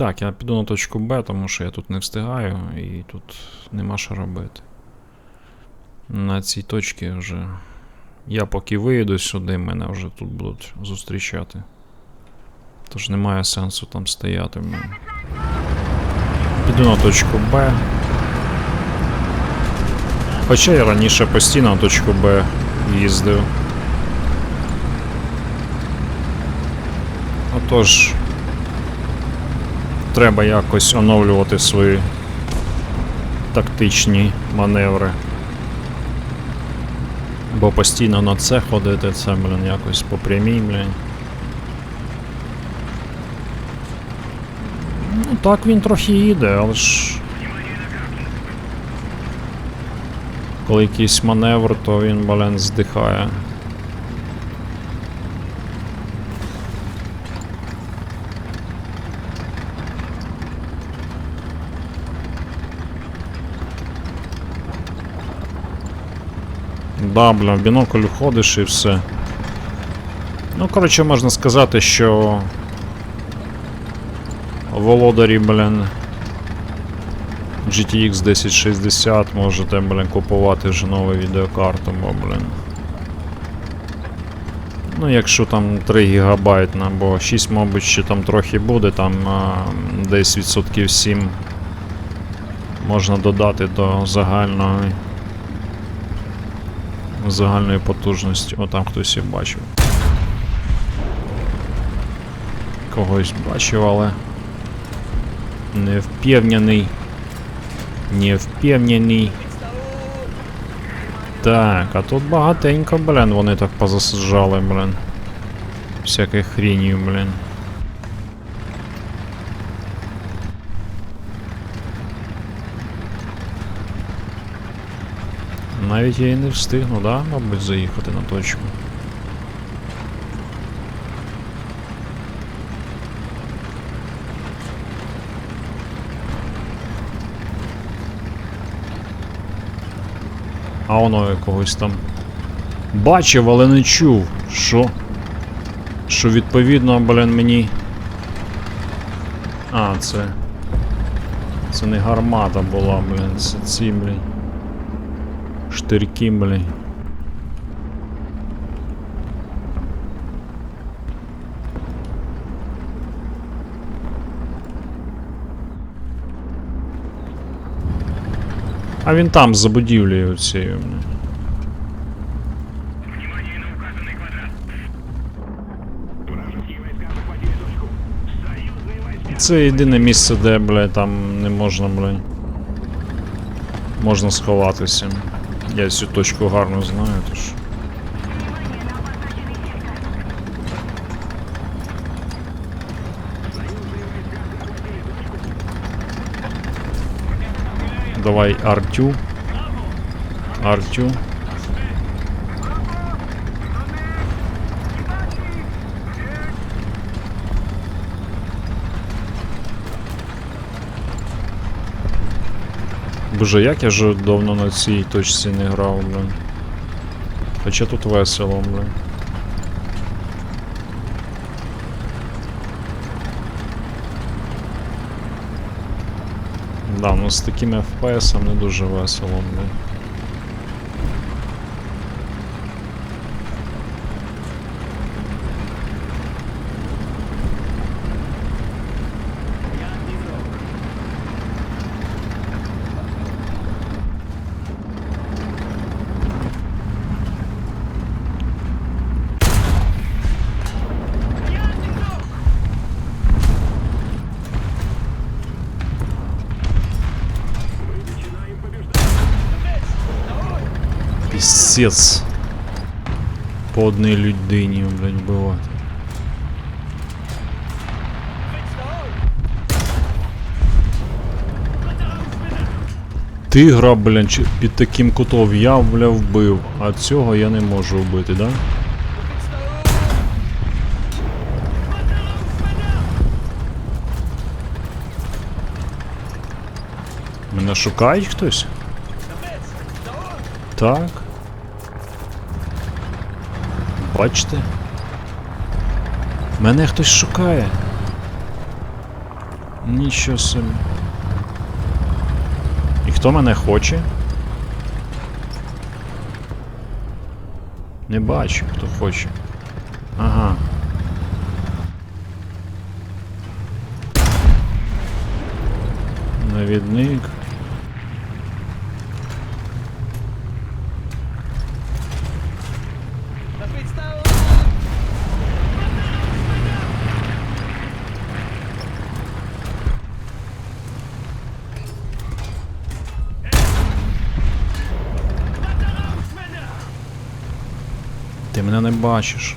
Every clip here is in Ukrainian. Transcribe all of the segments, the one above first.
Так, я піду на точку Б, тому що я тут не встигаю і тут нема що робити. На цій точці вже. Я поки виїду сюди, мене вже тут будуть зустрічати. Тож немає сенсу там стояти. Піду на точку Б. Хоча я раніше постійно на точку Б їздив. Отож, треба якось оновлювати свої тактичні маневри. Бо постійно на це ходити, це, блін, якось по прямій, блін. Ну так він трохи їде, але ж. Коли якийсь маневр, то він, блін, здихає. Да, бля, в бінокль ходиш і все. Ну, коротше, можна сказати, що володарі, блін, GTX 1060 можете, блін, купувати вже нову відеокарту, бо, блін. Ну, якщо там 3 ГБ, бо 6, мабуть, ще там трохи буде, там а, десь відсотків 7 можна додати до загальної загальної потужності. О, там хтось і бачив. Когось бачив, але не впевнений. Не впевнений. Так, а тут багатенько, блін, вони так позасаджали, блін. Всяких хрінів, блін. Навіть я і не встигну, да, мабуть, заїхати на точку. А воно якогось там. Бачив, але не чув. Що? Що відповідно, блін, мені. А, це. Це не гармата була, блін, це ці, блін. Штирки, блін. А він там за будівлею цією. Це єдине місце, де, бля, там не можна, бля. Можна сховатися. Я цю точку гарно знаю, тож. Давай Артю. Артю. Боже, як я ж давно на цій точці не грав, блин. Хоча тут весело, блин. Да, ну з такими FPS не дуже весело, блин. Пісець. По одній людині, блядь, вбивати. Тигра, блядь, під таким кутом я, бля, вбив, а цього я не можу вбити, да? Мене шукають хтось? Так. Бачите? Мене хтось шукає. Нічого собі. І хто мене хоче? Не бачу, хто хоче. Ага. Навідник. Мене не бачиш.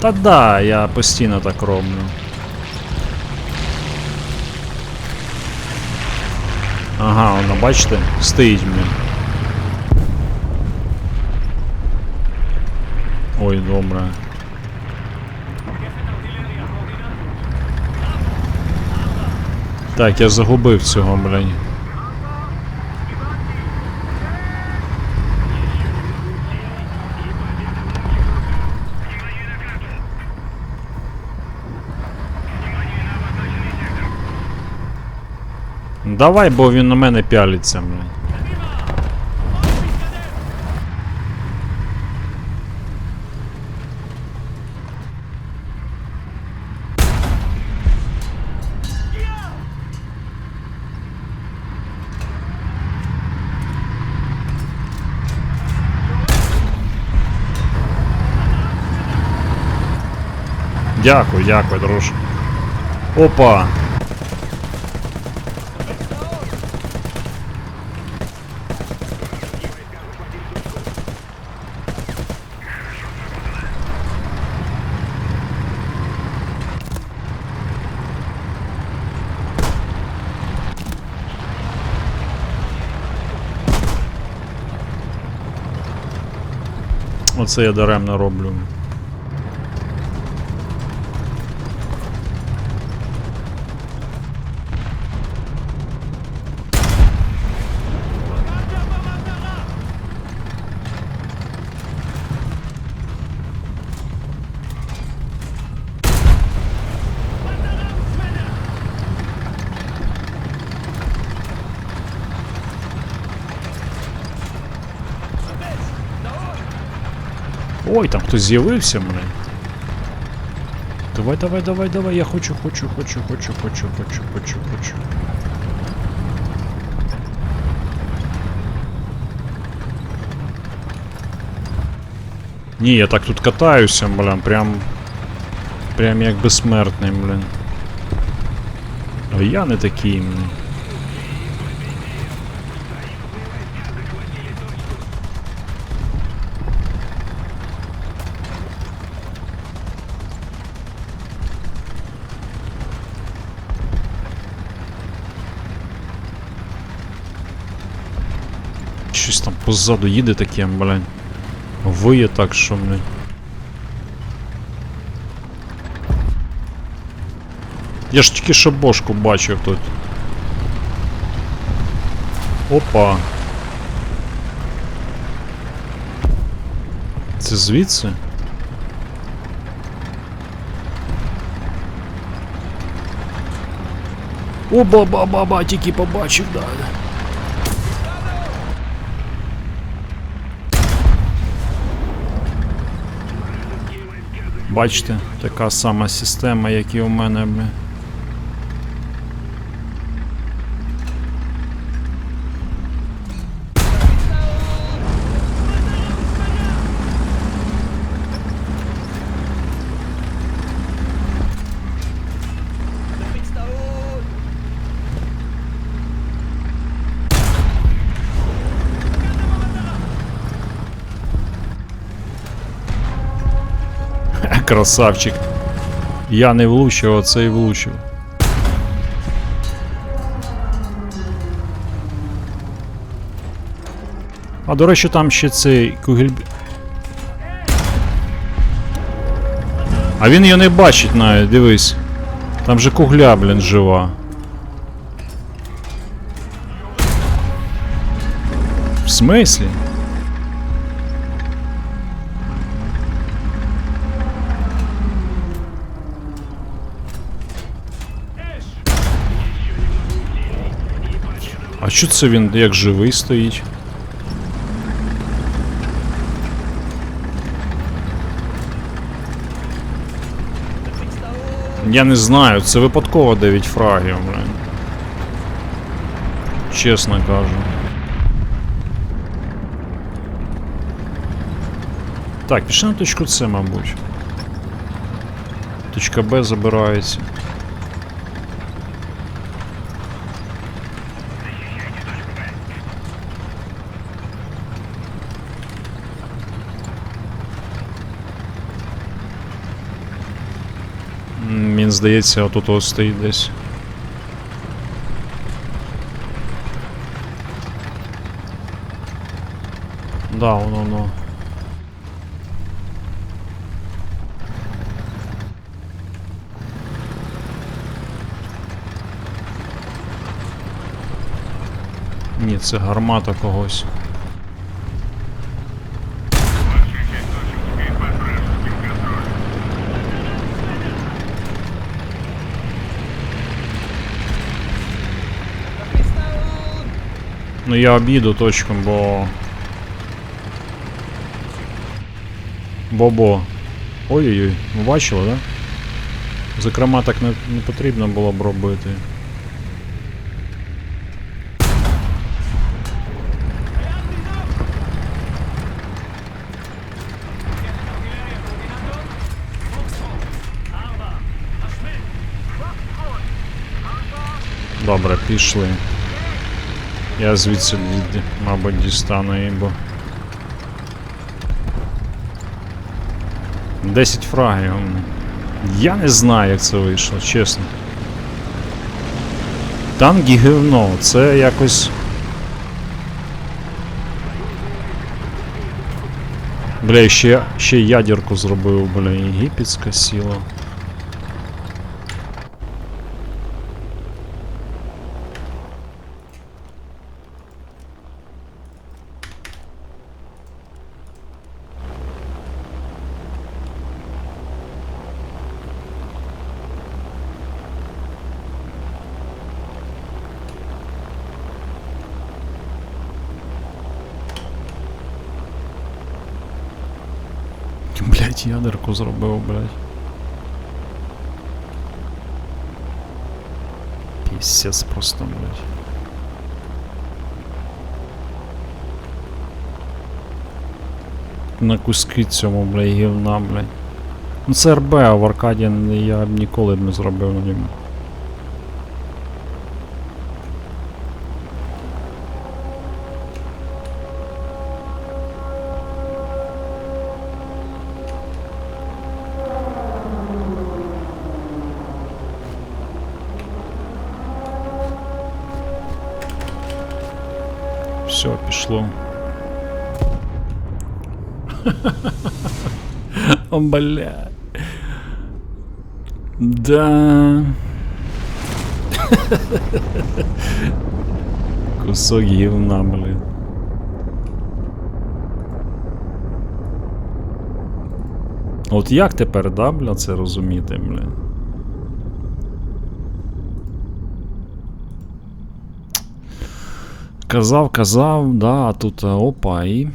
Та да, я постійно так роблю. Ага, воно, бачите, стоїть блін. Ой, добре. Так, я загубив цього, блядь. Давай, бо він на мене пялиться, блядь. Дякую, дякую, друже. Опа! Оце я даремно роблю. Ой, там хтось з'явився, блин. Давай, давай, давай, давай, я хочу, хочу, хочу, хочу, хочу, хочу, хочу, хочу. Ні, я так тут катаюся, блин, прям. Прям як безсмертний, блин. А я не такий, блин. Щось там позаду їде таке, блин. Виє так, що, блин. Я ж тільки що бошку бачив тут. Опа. Це звідси? О, ба-ба-ба-ба, тільки побачив, да. Бачите, така сама система, як і у мене, Красавчик. Я не влучив, а цей влучив. А до речі, там ще цей кугель... А він її не бачить навіть, дивись. Там же кугля, блін, жива. В смислі? А що це він як живий стоїть? Я не знаю, це випадково 9 фрагів, блин. Чесно кажу. Так, пішли на точку С, мабуть. Точка Б забирається. М, Він здається, отут ось стоїть десь. Да, воно воно. Ні, це гармата когось. Ну я обіду точку, бо. Бобо. Ой-ой-ой, ви бачили, да? Зокрема, так не, не потрібно було б робити. Добре, пішли. Я звідси, мабуть, дістану її, бо. 10 фрагів. Я не знаю, як це вийшло, чесно. Танки гівно, це якось. Бля, ще, ще ядерку зробив, бля, єгипетська сила. Блять, ядерку зробив, блять. Пісяць просто, блять. На куски цьому, блядь, гівна, блядь. Ну це РБ, а в Аркаді я б ніколи б не зробив на ньому. Все, пішло. О, бля. Да. Кусок гівна, блин. От як тепер, да, бля, це розуміти, бля? Казав, казав, да, а тут опа і.